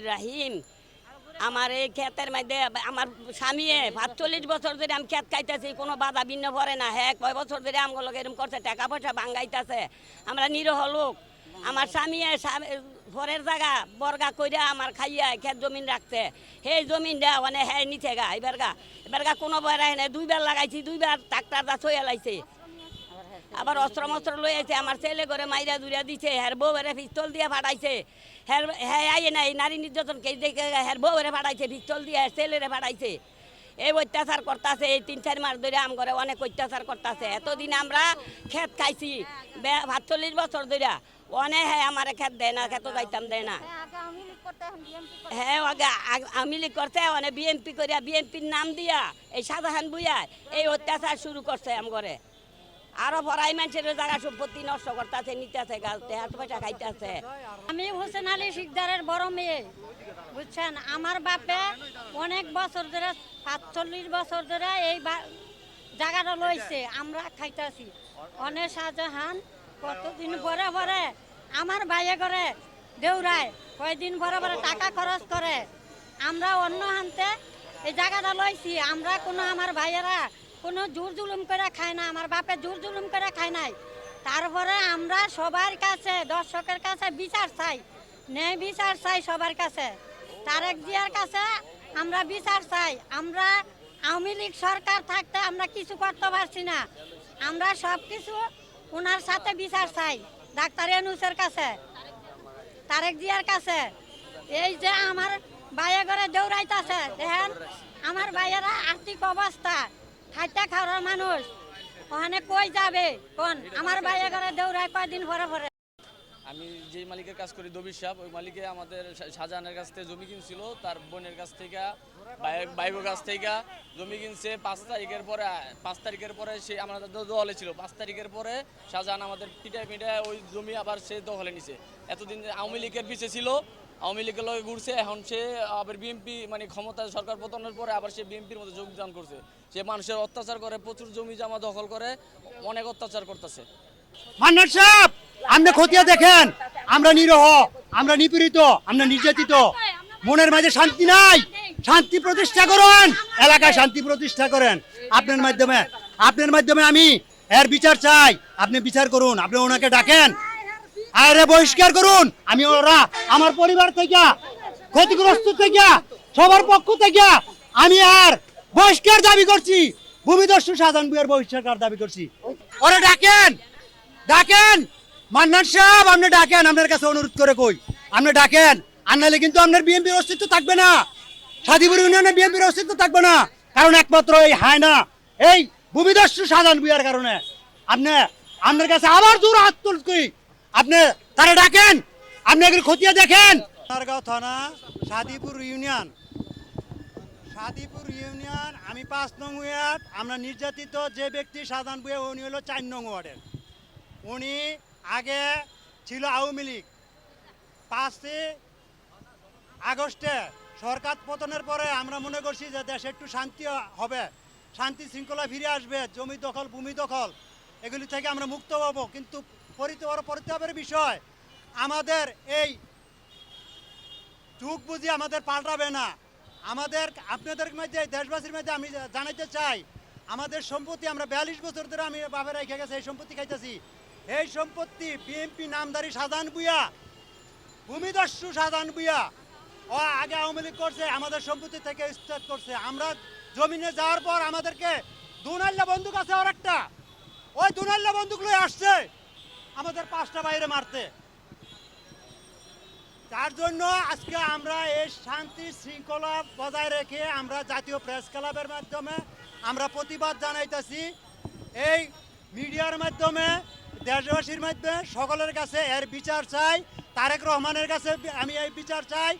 রহমানির রাহিম। আমার এই ক্ষেতের মধ্যে আমার স্বামী পাঁচচল্লিশ বছর ধরে আমি ক্ষেত খাইতেছি, কোনো বাধা ভিন্ন পড়ে না। হ্যাঁ কয় বছর ধরে আমগুলো এরকম করছে, টাকা পয়সা ভাঙ্গাইতেছে আমরা নিরহ লোক। আমার স্বামী ঘরের জায়গা বর্গা কইরা আমার খাইয়া খেত জমিন রাখছে। সেই জমিনটা মানে হ্যাঁ নিচে গা, এবার গা এবার গা কোনো বেড়াই নাই দুইবার লাগাইছি, দুইবার ট্রাক্টার দা ছয়া লাইছে। আবার অস্ত্র মস্ত্র লই আছে আমার ছেলে করে মাইরা দুইরা দিছে, হের বউ এরে পিস্তল দিয়ে ফাটাইছে। হের হ্যাঁ আইয়ে নাই, নারী নির্যাতন কে দেখে হের বউ এরে ফাটাইছে, পিস্তল দিয়ে হের ছেলেরে ফাটাইছে। এই অত্যাচার করতেছে, এই তিন, চার মাস ধরে আম করে অনেক অত্যাচার করতেছে। এতদিন আমরা ক্ষেত খাইছি সাতচল্লিশ বছর ধরে অনেক হ্যাঁ আমার ক্ষেত দেয় না ক্ষেত যাইতাম দেয় না। হ্যাঁ আওয়ামী লীগ করছে অনেক বিএনপি করিয়া, বিএনপির নাম দিয়া, এই শাহজাহান বুইয়া এই অত্যাচার শুরু করছে আম করে আরও পড়াই মানুষের জায়গা সম্পত্তি নষ্ট করতেছে, নিতেছে, গালতে, হাত পয়সা খাইতেছে। আমি হোসেন আলী শিকদারের বড় মেয়ে, বুঝছেন? আমার বাপে অনেক বছর ধরে, সাতচল্লিশ বছর ধরে এই জায়গাটা লইছে, আমরা খাইতেছি। অনেক শাহজাহান কতদিন পরে পরে আমার ভাইয়ে করে দেউরায়, কয়দিন পরে পরে টাকা খরচ করে। আমরা অন্য হানতে এই জায়গাটা লইছি, আমরা কোনো আমার ভাইয়েরা কোনো জোর জুলুম করে খায় না, আমার বাপে জোর জুলুম করে খায় নাই। তারপরে আমরা সবার কাছে, দর্শকের কাছে বিচার চাই, ন্যায় বিচার চাই সবার কাছে। তারেক জিয়ার কাছে আমরা বিচার চাই। আমরা আওয়ামী লীগ সরকার থাকতে আমরা কিছু করতে পারছি না। আমরা সব কিছু ওনার সাথে বিচার চাই, ডাক্তার এনুসের কাছে, তারেক জিয়ার কাছে। এই যে আমার বাইরে ঘরে দৌড়াইতেছে, দেখেন, আমার বাইরেরা আর্থিক অবস্থা। খাইতে খাওয়ার মানুষ। ওখানে কই যাবে? কোন? আমার বাইরে ঘরে দৌড়ায় কয়দিন পরে পরে। আমি যেই মালিকের কাজ করি, দবির সাহেব ওই মালিকে আমাদের শাহজাহানের কাছ থেকে জমি কিনছিল, তার বোনের কাছ থেকে ভাইবোর কাছ থেকে জমি কিনছে। পাঁচ তারিখের পরে, পাঁচ তারিখের পরে সে আমাদের দখলে ছিল। পাঁচ তারিখের পরে শাহজাহান আমাদের পিঠায় পিঠায় ওই জমি আবার সে দখলে নিছে। এতদিন আওয়ামী লীগের পিছে ছিল আওয়ামী লীগের লগে ঘুরছে, এখন সে আবার বিএনপি মানে ক্ষমতা সরকার পতনের পরে আবার সে বিএনপির মধ্যে যোগদান করছে। সে মানুষের অত্যাচার করে, প্রচুর জমি জমা দখল করে, অনেক অত্যাচার করতেছে। মান্নার সাহেব, আপনি খতিয়ে দেখেন, আমরা নিরহ, আমরা নিপীড়িত, আমরা নির্যাতিত। মনের মাঝে শান্তি নাই, শান্তি প্রতিষ্ঠা করুন, এলাকায় শান্তি প্রতিষ্ঠা করেন। আপনার মাধ্যমে আপনার মাধ্যমে আমি এর বিচার চাই, আপনি বিচার করুন, আপনি ওনাকে ডাকেন আরে বহিষ্কার করুন। আমি ওরা, আমার পরিবার থেকে, ক্ষতিগ্রস্ত থেকে, সবার পক্ষ থেকে আমি আর বহিষ্কার দাবি করছি। ভূমিদস্যু সাধারণ বিয়ের বহিষ্কার দাবি করছি। ওরা ডাকেন ডাকেন। মান্নান সাহেব, আপনি ডাকেন, আপনার কাছে অনুরোধ করে কই। আপনি ডাকেন, আর নাহলে কিন্তু আপনার বিএনপির অস্তিত্ব থাকবে না। সাদিপুর ইউনিয়নে বিএনপির অস্তিত্ব থাকবে না। কারণ একমাত্র এই হায় না, এই ভূমিদস্যু সাধারণ বিয়ার কারণে। আপনি, আপনার কাছে আবার জোর হাত তুলছি। আপনি তারা ডাকেন? আপনি একটু খতিয়ে দেখেন। সোনারগাঁও থানা, সাদিপুর ইউনিয়ন। সাদিপুর ইউনিয়ন, আমি পাঁচ নং ওয়ার্ড, আমরা নির্যাতিত যে ব্যক্তি সাধারণ বুয়ে উনি হলো চার নং ওয়ার্ডের। উনি আগে ছিল আওয়ামী লীগ। পাঁচই আগস্টে সরকার পতনের পরে আমরা মনে করছি যে দেশে একটু শান্তি হবে, শান্তি শৃঙ্খলা ফিরে আসবে, জমি দখল, ভূমি দখল, এগুলি থেকে আমরা মুক্ত হব। কিন্তু পরিতাপের বিষয়। আমাদের এই যুগ বুঝি আমাদের পাল্টাবে না। আমাদের আপনাদের মধ্যে, দেশবাসীর মধ্যে আমি জানাইতে চাই, আমাদের সম্পত্তি আমরা বিয়াল্লিশ বছর ধরে আমি বাপে রেখে গেছে, এই সম্পত্তি খাইতেছি। এই সম্পত্তি বিএনপি নামদারি সাধারণ বুয়া ভূমিদস্যু সাধারণ বুয়া ও আগে আওয়ামী লীগ করছে, আমাদের সম্পত্তি থেকে স্টার্ট করছে। আমরা জমিনে যাওয়ার পর আমাদেরকে দুনাল্লা বন্দুক আছে ওর একটা। ওই দুনাল্লা বন্দুক লয়ে আসছে। আমাদের পাঁচটা বাইরে মারতে। তার জন্য আজকে আমরা এই শান্তি শৃঙ্খলা বজায় রেখে আমরা জাতীয় প্রেস ক্লাবের মাধ্যমে আমরা প্রতিবাদ জানাইতেছি। এই মিডিয়ার মাধ্যমে, দেশবাসীর মাধ্যমে সকলের কাছে এর বিচার চাই, তারেক রহমানের কাছে আমি এই বিচার চাই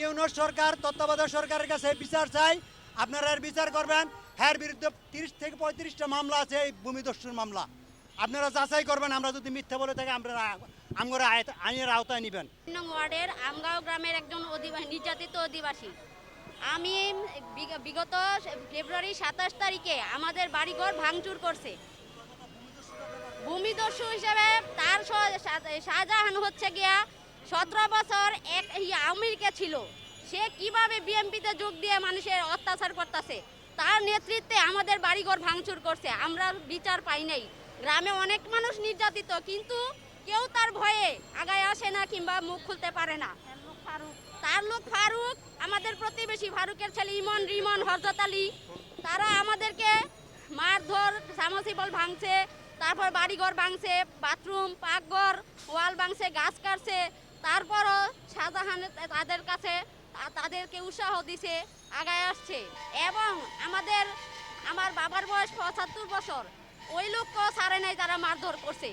ইউনিট সরকার, তত্ত্বাবধায়ক সরকারের কাছে বিচার চাই। আপনারা এর বিচার করবেন। হ্যার বিরুদ্ধে তিরিশ থেকে পঁয়ত্রিশটা মামলা আছে, এই ভূমিদস্যুর মামলা। আপনারা যাচাই করবেন, আমরা যদি মিথ্যা বলে থাকি, আমরা আইনের আওতায় নেবেন। ওয়ার্ডের আমগাঁও গ্রামের একজন অধিবাসী নির্যাতিত অধিবাসী। আমি বিগত ফেব্রুয়ারি সাতাশ তারিখে আমাদের বাড়িঘর ভাঙচুর করছে। ভূমিদস্যু হিসেবে তার শাহজাহান হচ্ছে গিয়া সতেরো বছর এক আমেরিকা ছিল। সে কীভাবে বিএমপিতে যোগ দিয়ে মানুষের অত্যাচার করতেছে, তার নেতৃত্বে আমাদের বাড়িঘর ভাঙচুর করছে। আমরা বিচার পাই নাই। গ্রামে অনেক মানুষ নির্যাতিত কিন্তু কেউ তার ভয়ে আগায় আসে না কিংবা মুখ খুলতে পারে না। তার লোক ফারুক আমাদের প্রতিবেশী ফারুকের ছেলে ইমন রিমন হরজত আলী তারা আমাদেরকে মারধর সামসিবল ভাঙছে তারপর বাড়িঘর ভাঙছে বাথরুম পাকঘর ওয়াল ভাঙছে গাছ কাটছে তারপরও শাহজাহান তাদের কাছে তাদেরকে উৎসাহ দিছে আগায় আসছে। এবং আমাদের আমার বাবার বয়স পঁচাত্তর বছর। ওই লোককেও সারে নাই তারা মারধর করছে।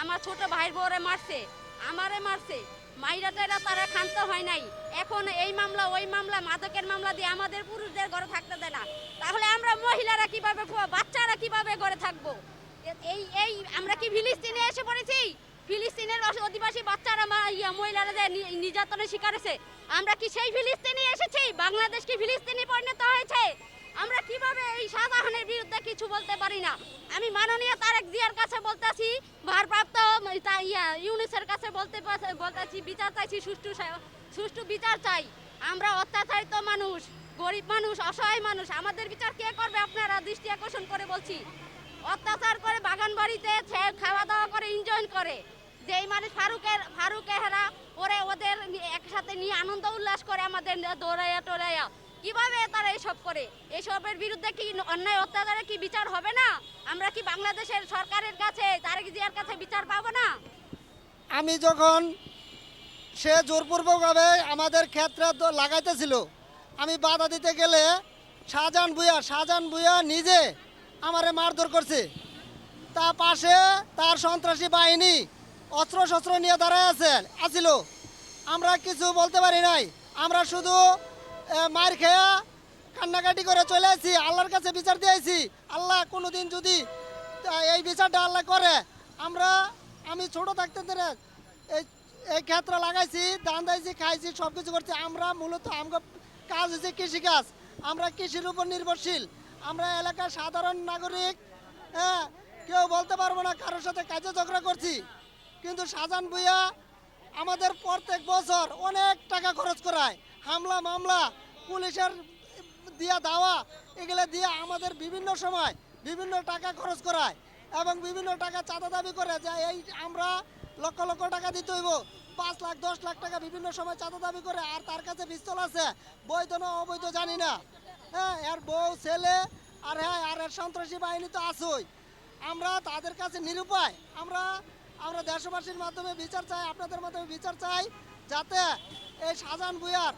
আমার ছোট ভাই বউরে মারছে আমারে মারছে। মাইরা টাইরা তারা ক্ষান্ত হয় নাই। এখন এই মামলা ওই মামলা মাদকের মামলা দিয়ে আমাদের পুরুষদের ঘরে থাকতে দেয় না। তাহলে আমরা মহিলারা কীভাবে বাচ্চারা কীভাবে ঘরে থাকব? এই এই আমরা কি ফিলিস্তিনে এসে পড়েছি? ফিলিস্তিনের অধিবাসী বাচ্চারা ইয়া, মহিলারা যে নির্যাতনের শিকার হয়েছে। আমরা কি সেই ফিলিস্তিনে এসেছি? বাংলাদেশ কি ফিলিস্তিনি পরিণত হয়েছে? আমরা কীভাবে এই শাহজাহানের বিরুদ্ধে কিছু বলতে পারি না? আমি মাননীয় তারেক জিয়ার কাছে বলতেছি, ভারপ্রাপ্ত ইউনিসের কাছে বলতে বলতেছি, বিচার চাইছি, সুষ্ঠু সুষ্ঠু বিচার চাই। আমরা অত্যাচারিত মানুষ, গরিব মানুষ, অসহায় মানুষ, আমাদের বিচার কে করবে আপনারা দৃষ্টি আকর্ষণ করে বলছি। অত্যাচার করে বাগান বাড়িতে খাওয়া দাওয়া করে এনজয় করে। যেই মানুষ ফারুকের, ফারুক এহারা, ওরে ওদের একসাথে নিয়ে আনন্দ উল্লাস করে আমাদের দৌড়াইয়া টোড়াইয়া কীভাবে তারা এসব করে? এসবের বিরুদ্ধে কি অন্যায় অত্যাচারে কি বিচার হবে না? আমরা কি বাংলাদেশের সরকারের কাছে, তারেক জিয়ার কাছে বিচার পাবো না? আমি যখন সে জোরপূর্বকভাবে আমাদের ক্ষেত্রে লাগাইতেছিল, আমি বাধা দিতে গেলে শাহজাহান ভুয়া শাহজাহান ভুয়া নিজে আমারে মারধর করছে। তা পাশে তার সন্ত্রাসী বাহিনী অস্ত্র শস্ত্র নিয়ে দাঁড়ায় আছে আছিল আমরা কিছু বলতে পারি নাই। আমরা শুধু মার খেয়া কান্নাকাটি করে চলে আসি, আল্লাহর কাছে বিচার দিয়েছি আল্লাহ কোনোদিন যদি তা, এই বিচারটা আল্লাহ করে, আমরা, আমি ছোট থাকতে এই এই ক্ষেত্রে লাগাইছি ধান দিয়েছি, খাইছি সব কিছু করছি। আমরা মূলত আমার কাজ হচ্ছে কৃষিকাজ। আমরা কৃষির উপর নির্ভরশীল। আমরা এলাকার সাধারণ নাগরিক হ্যাঁ কেউ বলতে পারব না কারোর সাথে কাজে ঝগড়া করছি। কিন্তু শাহজাহান ভুইয়া আমাদের প্রত্যেক বছর অনেক টাকা খরচ করায়। হামলা, মামলা, পুলিশের দিয়া দাওয়া, এগুলো দিয়ে আমাদের বিভিন্ন সময় বিভিন্ন টাকা খরচ করায় এবং বিভিন্ন টাকা চাঁদা দাবি করে যে এই আমরা লক্ষ লক্ষ টাকা দিতে হইব। পাঁচ লাখ, দশ লাখ টাকা বিভিন্ন সময় চাঁদা দাবি করে আর তার কাছে পিস্তল আছে, বৈধ না অবৈধ জানি না। হ্যাঁ এর বউ, ছেলে, আর হ্যাঁ আর এর সন্ত্রাসী বাহিনী তো আছেই। আমরা তাদের কাছে নিরুপায়। আমরা আমরা দেশবাসীর মাধ্যমে বিচার চাই, আপনাদের মাধ্যমে বিচার চাই, যাতে এই শাহজাহান ভুইয়ার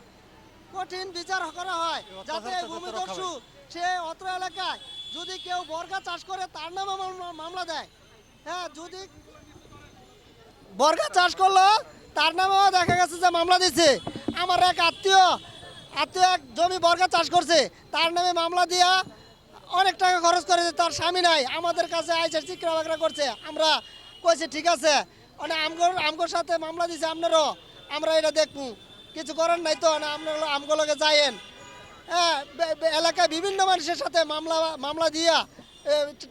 কঠিন বিচার করা হয় যাতে ভূমিদস্যু সে অত্র এলাকায় যদি কেউ বর্গা চাষ করে তার নামে মামলা- দেয়। হ্যাঁ যদি বর্গা চাষ করল তার নামেও দেখা গেছে যে মামলা দিচ্ছে আমার এক আত্মীয় আত্মীয় এক জমি বর্গা চাষ করছে তার নামে মামলা দিয়া অনেক টাকা খরচ করেছে তার স্বামী নাই আমাদের কাছে আইসে চিকরা বাকরা করছে। আমরা কইছি ঠিক আছে। মানে আমগোর আমগোর সাথে মামলা দিছে আপনারও আমরা এটা দেখব। কিছু করার নাই তো, না আপনার আমগুলোকে যাইয়েন হ্যাঁ এলাকায় বিভিন্ন মানুষের সাথে মামলা মামলা দিয়া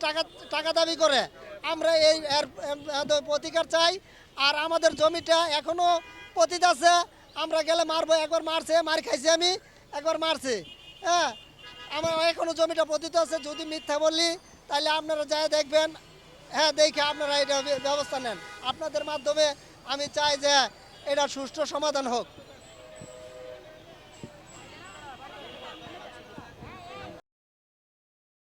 টাকা টাকা দাবি করে। আমরা এই এর প্রতিকার চাই, আর আমাদের জমিটা এখনও পতিত আছে। আমরা গেলে মারবো, একবার মারছে, মার খাইছি আমি, একবার মারছে। হ্যাঁ আমার এখনও জমিটা পতিত আছে, যদি মিথ্যা বললি তাহলে আপনারা যাই দেখবেন। হ্যাঁ দেখে আপনারা এটা ব্যবস্থা নেন। আপনাদের মাধ্যমে আমি চাই যে এটা সুষ্ঠু সমাধান হোক।